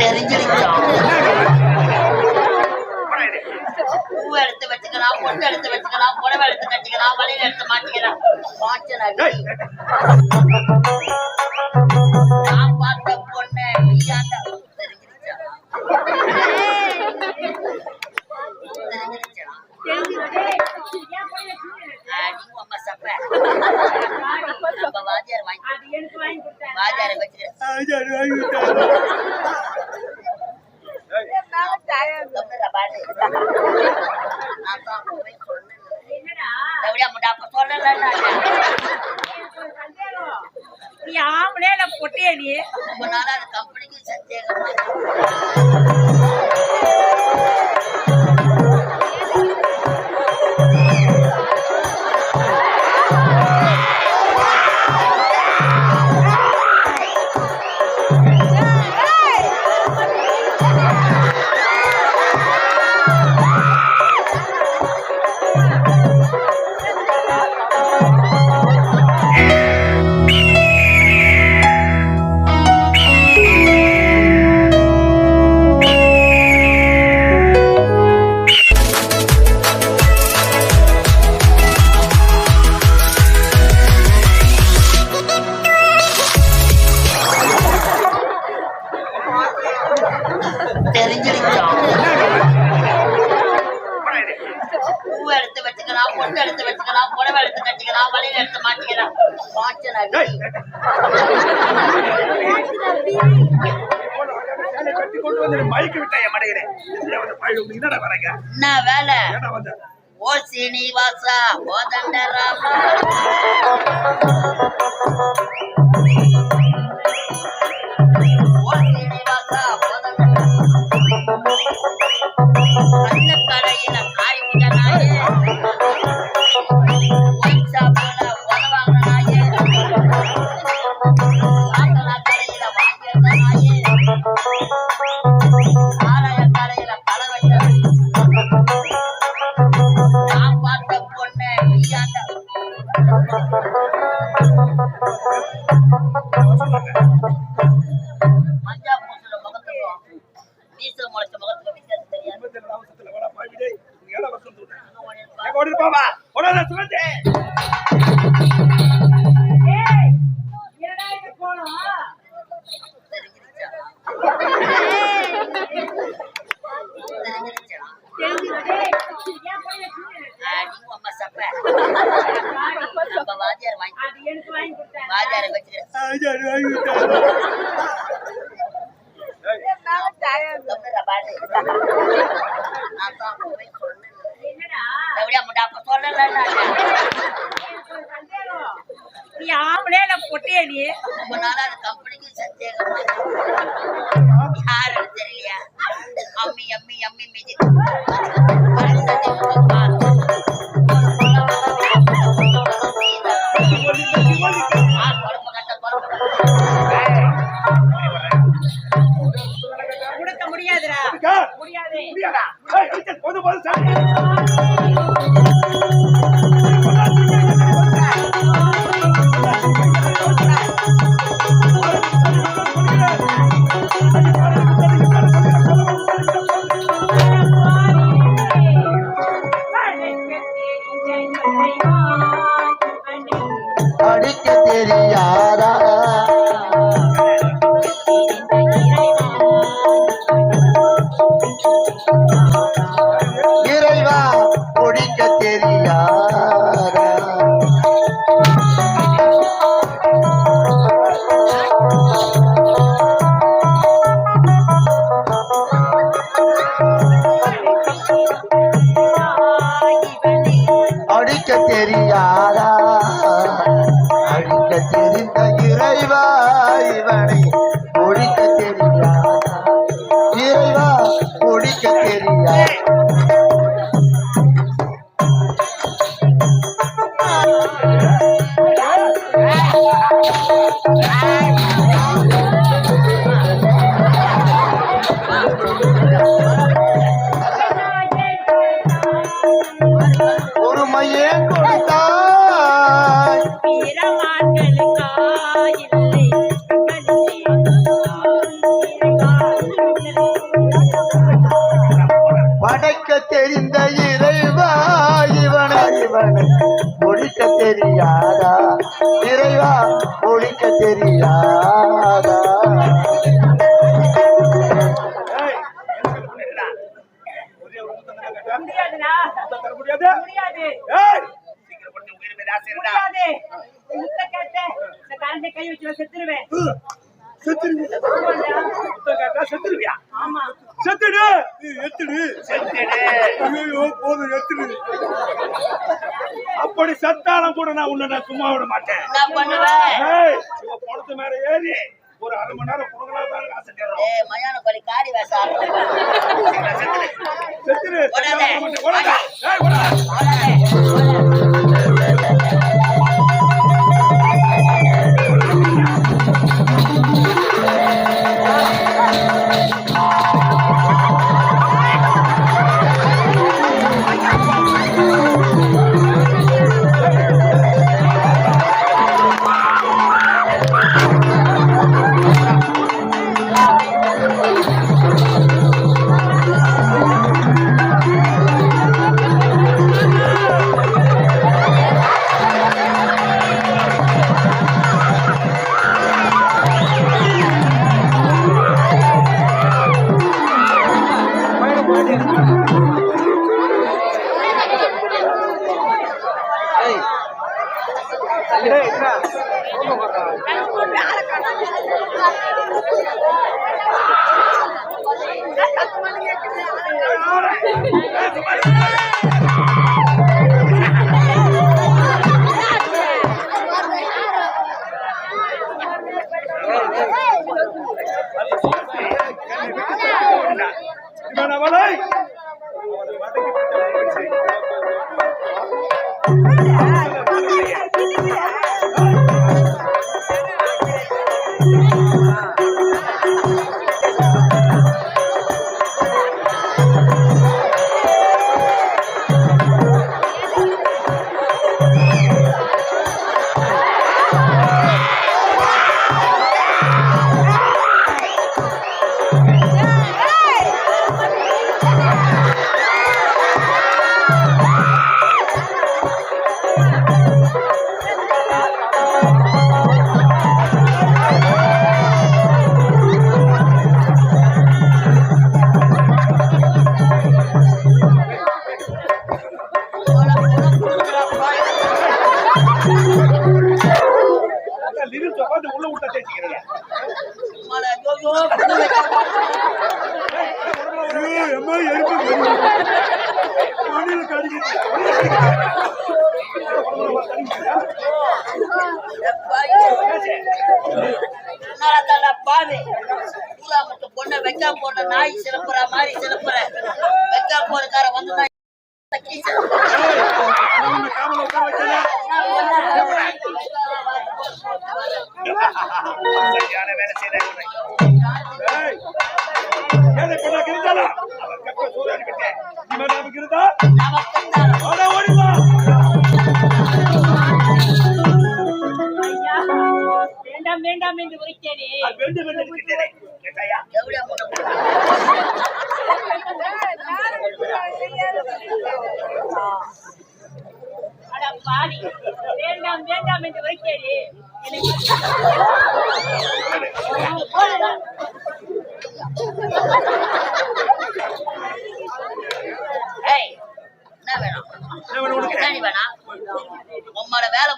தெரிஞ்சிருச்சான் பூவை எடுத்து வச்சுக்கலாம் பொண்ணு எடுத்து வச்சுக்கலாம் புடவை எடுத்து கட்டிக்கலாம் வழியில எடுத்து மாட்டிக்கலாம் வாட்சன் பூவை எடுத்து வச்சுக்கலாம் பொண்ணு எடுத்து வச்சுக்கலாம் புடவை எடுத்து கட்டிக்கலாம் வலையில எடுத்து மாட்டிக்கலாம் என்ன வேலை ஓ சீனிவாசா ஓதண்ட ராமா பொட்டியே நீ. ரொம்ப நாளா அந்த கம்பெனிக்கு சந்தேகம். பெரியாரா முடியாது. ஆமா. செத்துடு! எத்துடு. ஐயோ போதும் எத்துடு. அப்படி சத்தாலும் கூட நான் உன்னை நான் சும்மா விட மாட்டேன். பணத்து மேல ஏறி. ஒரு அரை மணி நேரம் கொடுக்கலாம் காசு கேட்கறோம் ஏய் மயான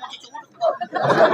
문제지 우는 거.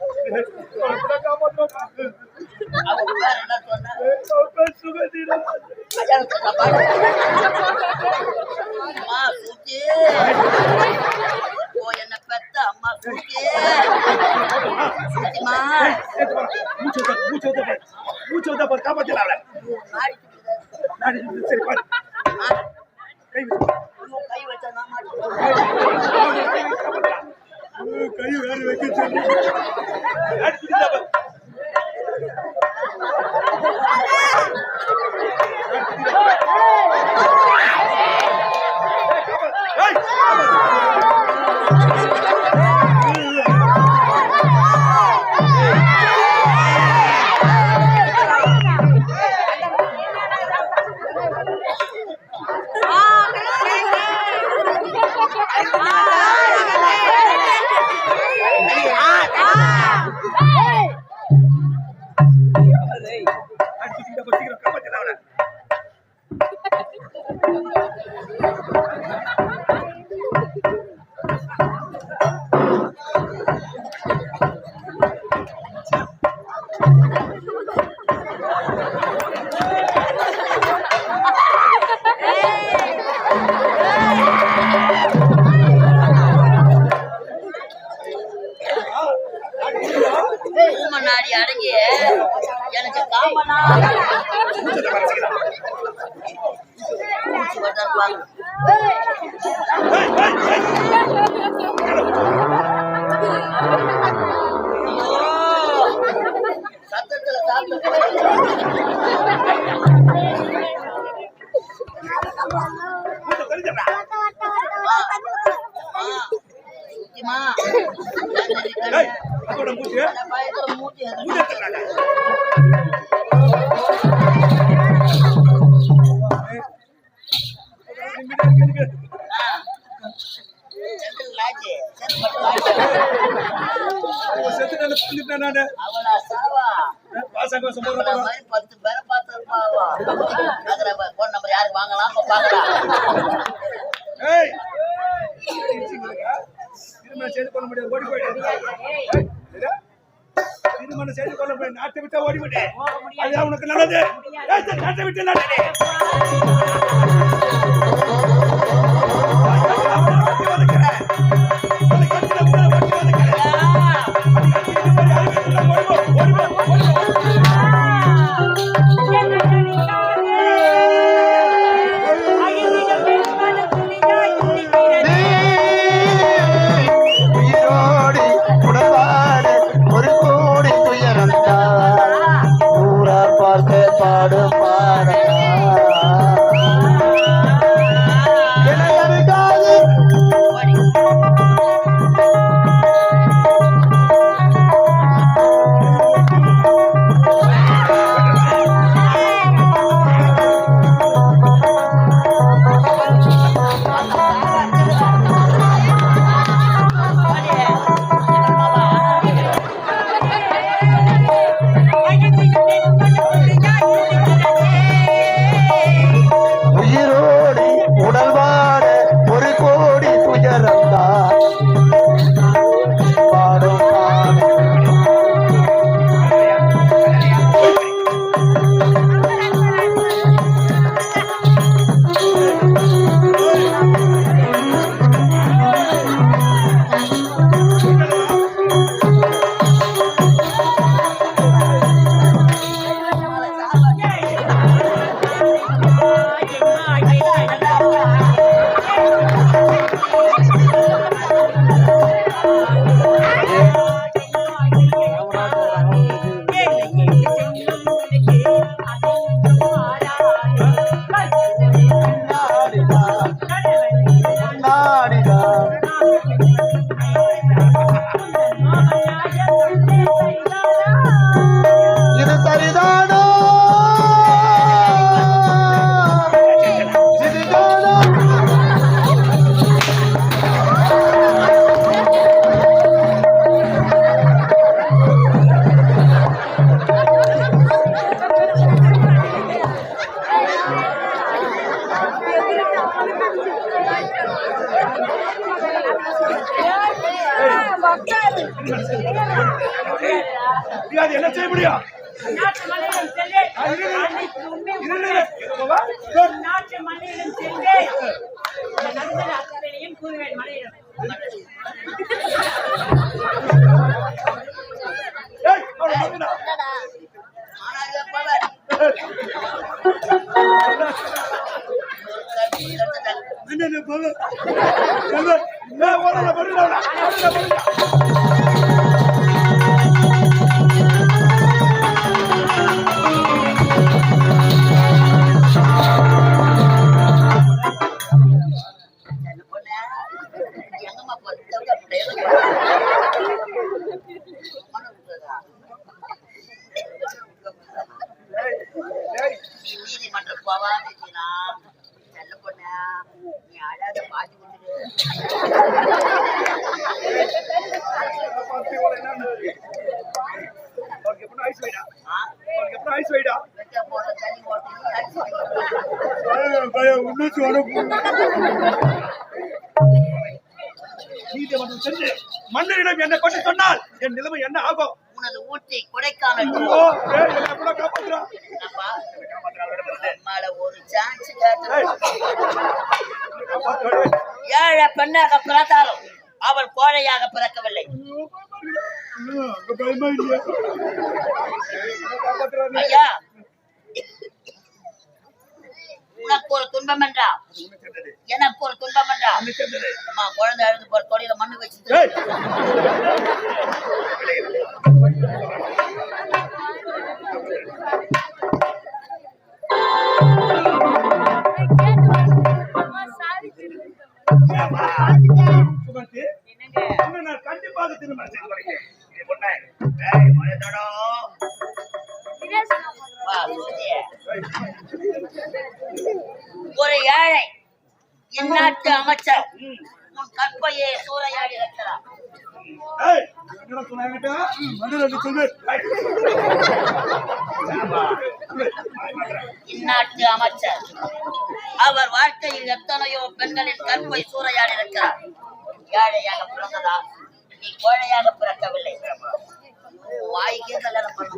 பத்து பேரை பார்த்து போன் நம்பர் யாருக்கு வாங்கலாம் திருமணம் செய்து கொள்ள முடியாது. ஓடி போயிட்டு திருமணம் செய்து கொள்ள முடியாது நாட்டை விட்டு ஓடி போயிட்டு உனக்கு நல்லது நாட்டை விட்டு. நல்லது என்ன என்ன பொருள் என்ன பொருள் பொருள் வாய்ஸ் வைடா மன்னரிடம் என்னை கொண்டு சொன்னால் என் நிலைமை என்ன ஆகும்? உனது ஊட்டி கொடைக்கானல் ஒரு ஏழை பெண்ணாக பிறந்தாலும் அவள் கோழையாக பிறக்கவில்லை. பயமா ஐயா. உனக்கு ஒரு துன்பம் என்றா? எனக்கு ஒரு துன்பம் என்றா? குழந்தை அழுது போற தொழில மண்ணு வச்சு இந்நாட்டு அமைச்சர். அவர் வாழ்க்கையில் எத்தனையோ பெண்களின் கற்பை சூறையாடி இருக்கிறார். ஏழையாக பிறந்ததா? நீ கோழையாக பிறக்கவில்லை. வாய்க்கே கல்யாணம் பண்ண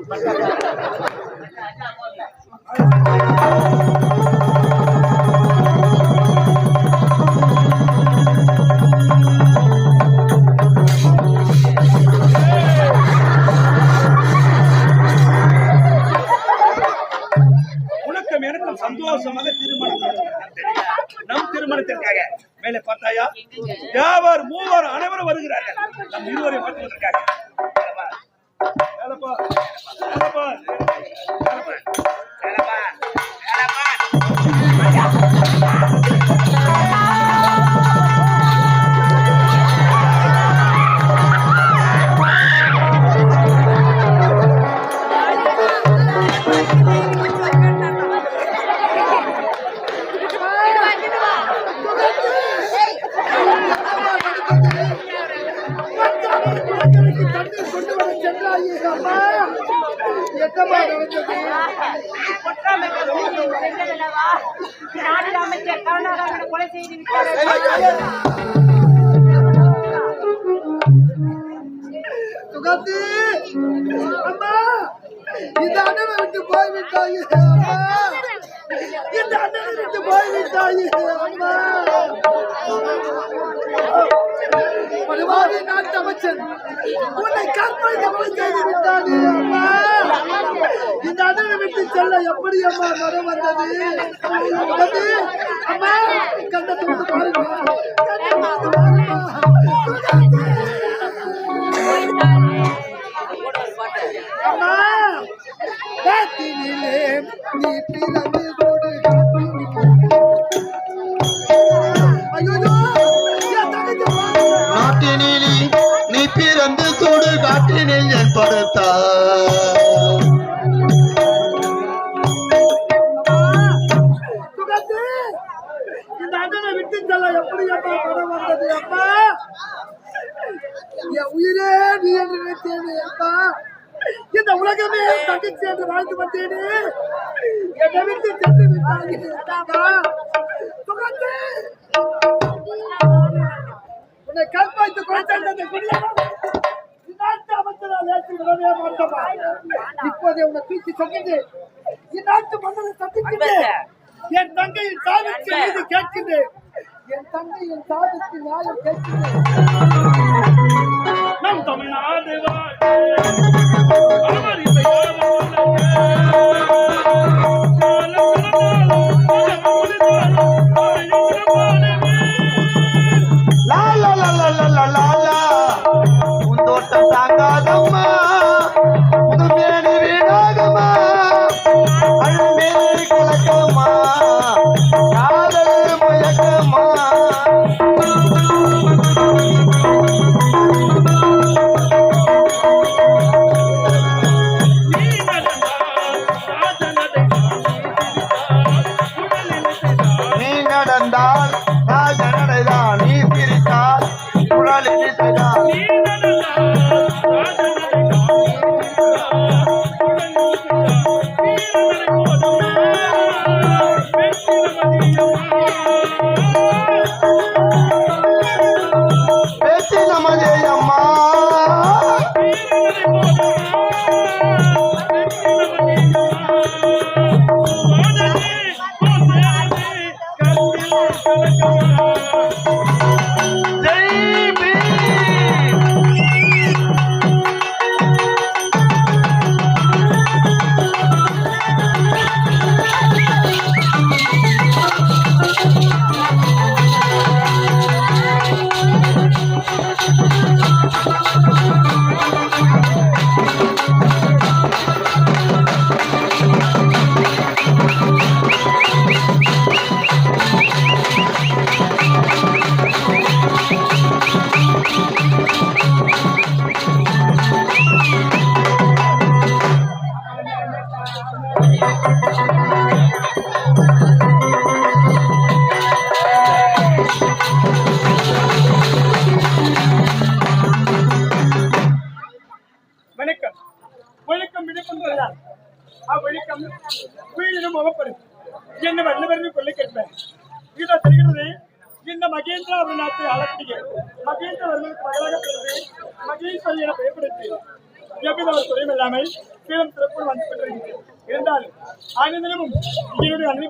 எப்படி அம்மா மரம் வந்தது அம்மா கண்ணை தொட்டு அம்மா காத்தினிலே நீ பிறந்து கொடு. காட்டினில் என் படுத்தார். உலகமே தங்கச் சேர்ந்து வாழ்ந்து வந்தேனே. என்னவிட்டு சென்று உன்னை கற்பாய்த்து குறைத்தந்த இப்போதே உன்னை தூக்கி சொன்னது இந்நாட்டு மன்னரை சந்திக்கிறேன் என் தங்கையின் சாதிச்சு நியாயம் கேட்குது நம் தமிழ்நாடு வாழ்க என பெயர்படுத்தி எவ்வித ஒரு குறையும் இல்லாமல் சீரம் சிறப்பு வந்து கொண்டிருக்கிறது. இருந்தாலும் ஆயிரம் தினமும் இவருடைய அன்னை